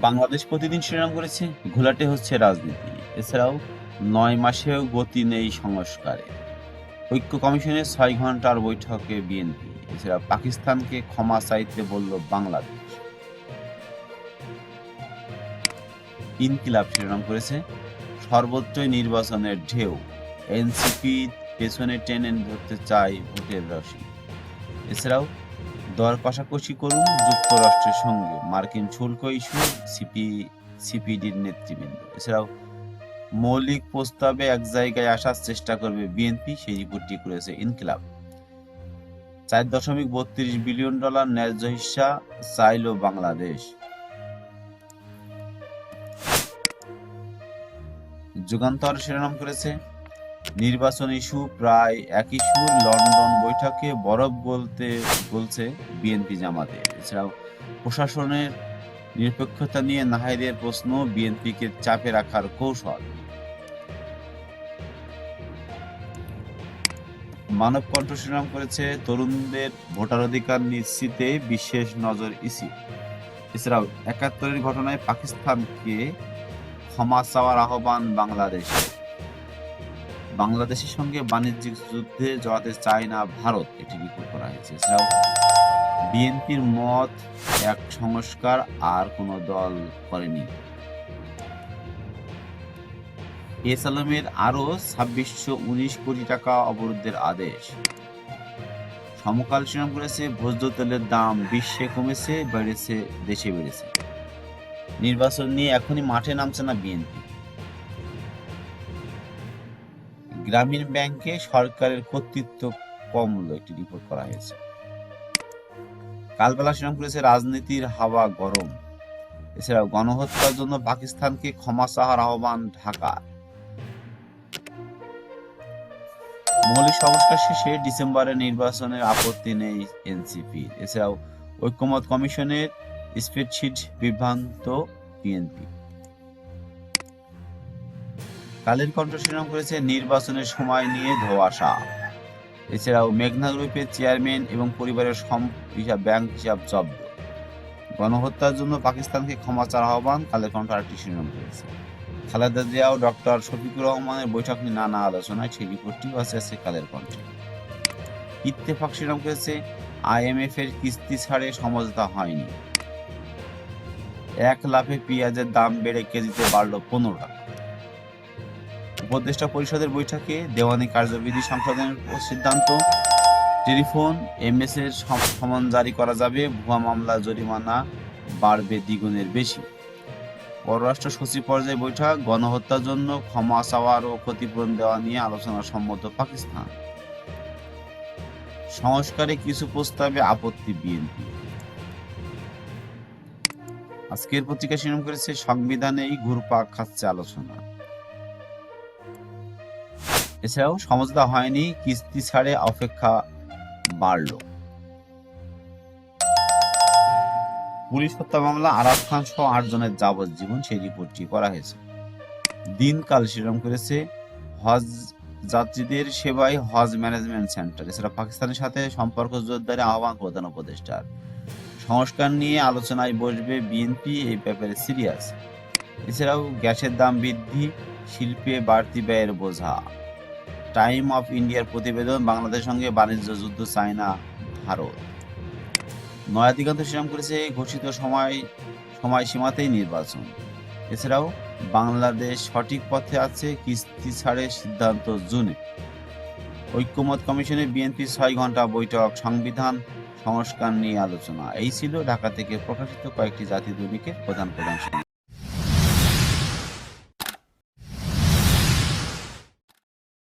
বাংলাদেশ প্রতিদিন শিরোনাম করেছে, ঘোলাটে হচ্ছে রাজনীতি। এছাড়াও নয় মাসেও গতি নেই সংস্কারে। ঐক্য কমিশনের ছয় ঘণ্টার বৈঠকে বিএনপি। এছাড়া পাকিস্তানকে ক্ষমা চাইতে বলল বাংলাদেশ। ইনকিলাব শিরোনাম করেছে সর্বোচ্চই নির্বাচনের ঢেউ। এনসিপি পেছনে টেনে ধরতে চায় ভোটের রশি। এছাড়াও দর কষাকষি করুন যুক্তরাষ্ট্রের সঙ্গে মার্কিন শুল্ক ইস্যু, সিপি, সিপিডির নেতৃবৃন্দ। এছাড়াও মৌলিক প্রস্তাবে এক জায়গায় আসার চেষ্টা করবে বিএনপি, সেই রিপোর্টটি করেছে ইনকিলাব। চার দশমিক বত্রিশ বিলিয়ন ডলার ন্যায্য হিস্সা চাইল বাংলাদেশ। যুগান্তর শিরোনাম করেছে নির্বাচন ইস্যু প্রায় একই সুর লন্ডন বৈঠকে বরফ বলতে বলছে বিএনপি জামাতে। এছাড়াও প্রশাসনের নিরপেক্ষতা নিয়ে নাহিদের প্রশ্ন, বিএনপিকে চাপে রাখার কৌশল। মানব কণ্ঠ শিরোনাম করেছে তরুণদের ভোটার অধিকার নিশ্চিতে বিশেষ নজর ইসি। এছাড়াও একাত্তরের ঘটনায় পাকিস্তানকে ক্ষমা চাওয়ার আহ্বান বাংলাদেশের বাংলাদেশের সঙ্গে বাণিজ্যিক যুদ্ধে জড়াতে চায় না ভারত, এটি রিপোর্ট করা হয়েছে এছাড়াও বিএনপির মত এক সংস্কার আর কোনো দল করেনি। এস আলমের আরও ছাব্বিশশো উনিশ কোটি টাকা অবরোধের আদেশ। সমকাল শিরোনাম করেছে, ভোজ্য তেলের দাম বিশ্বে কমেছে, বেড়েছে, দেশে বেড়েছে। নির্বাচন নিয়ে এখনই মাঠে নামছে না বিএনপি। গ্রামীণ ব্যাংকে সরকারের কর্তৃত্ব কম হলো একটি রিপোর্ট করা হয়েছে। কালবেলা করেছে রাজনীতির হাওয়া গরম। এছাড়াও গণহত্যার জন্য পাকিস্তানকে ক্ষমা চাওয়ার আহ্বান ঢাকা। মৌলিক সংস্কার শেষে ডিসেম্বরে নির্বাচনের আপত্তি নেই এনসিপি। এছাড়াও ঐক্যমত কমিশনের স্প্রেডশিট বিভ্রান্ত বিএনপি। কালের কণ্ঠ শিরোনাম করেছে নির্বাচনের সময় নিয়ে ধোয়াশা এছাড়াও মেঘনা গ্রুপের চেয়ারম্যান এবং পরিবারের সম হিসাব ব্যাংক হিসাব জব্দ। গণহত্যার জন্য পাকিস্তানকে ক্ষমা চাওয়ার আহ্বান কালের কণ্ঠ আরেকটি শিরোনাম করেছে। খালেদা জিয়া ও ডক্টর শফিকুর রহমানের বৈঠক নিয়ে নানা আলোচনায় সেই রিপোর্টটিও আছে আছে কালের কণ্ঠে। ইত্তেফাক শিরোনাম করেছে, আইএমএফ এর কিস্তি ছাড়ে সমঝোতা হয়নি। এক লাফে পেঁয়াজের দাম বেড়ে কেজিতে বাড়লো পনেরো টাকা। উপদেষ্টা পরিষদের বৈঠকে দেওয়ানি কার্যবিধি সংশোধনের সিদ্ধান্ত, টেলিফোন, এমএস এর সমন জারি করা যাবে, ভুয়া মামলা জরিমানা বাড়বে দ্বিগুণের বেশি। পররাষ্ট্র সচিব পর্যায়ে বৈঠক, গণহত্যার জন্য ক্ষমা চাওয়ার ও ক্ষতিপূরণ দেওয়া নিয়ে আলোচনা সম্মত পাকিস্তান। সংস্কারে কিছু প্রস্তাবে আপত্তি বিএনপি। আজকের পত্রিকা শিরোনাম করেছে, সংবিধানেই ঘুরপাক খাচ্ছে আলোচনা। এছাড়াও সমঝোতা হয়নি, কিস্তি ছাড়ে অপেক্ষা বাড়লো। পুলিশ হত্যা মামলা, আরাফ খান সহ আট জনের যাবজ্জীবন সেই রিপোর্টটি করা হয়েছে। দিনকাল শিরোনাম করেছে হজ যাত্রীদের সেবায় হজ ম্যানেজমেন্ট সেন্টার। এছাড়া পাকিস্তানের সাথে সম্পর্ক জোরদারে আহ্বান প্রধান উপদেষ্টার। সংস্কার নিয়ে আলোচনায় বসবে বিএনপি, এই ব্যাপারে সিরিয়াস। এছাড়াও গ্যাসের দাম বৃদ্ধি, শিল্পে বাড়তি ব্যয়ের বোঝা। টাইম অফ ইন্ডিয়ার প্রতিবেদন, বাংলাদেশের সঙ্গে বাণিজ্য যুদ্ধ চায় না ভারত। নয়া দিগন্ত শিরাম করেছে ঘোষিত সময়, সময়সীমাতেই নির্বাচন। এছাড়াও বাংলাদেশ সঠিক পথে আছে কিস্তি ছাড়ের সিদ্ধান্ত জুনে। ঐক্যমত কমিশনে বিএনপি ছয় ঘণ্টা বৈঠক, সংবিধান, সংস্কার নিয়ে আলোচনা। এই ছিল ঢাকা থেকে প্রকাশিত কয়েকটি জাতীয় দৈনিকের প্রধান প্রধান